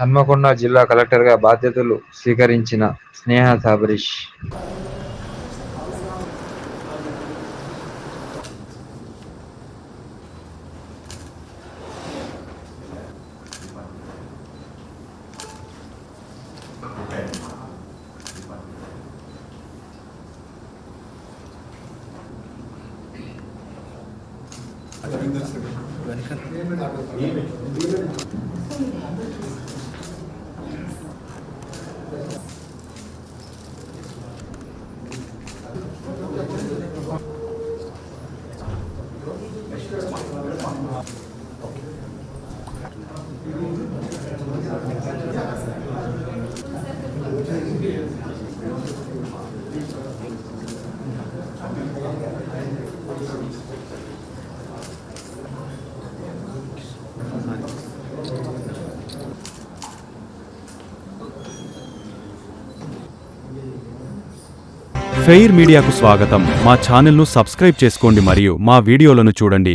హన్మకొండ జిల్లా కలెక్టర్గా బాధ్యతలు స్వీకరించిన స్నేహ సబరీష్. ఫెయిర్ మీడియాకు స్వాగతం. మా ఛానల్ను సబ్స్క్రైబ్ చేసుకోండి మరియు మా వీడియోలను చూడండి.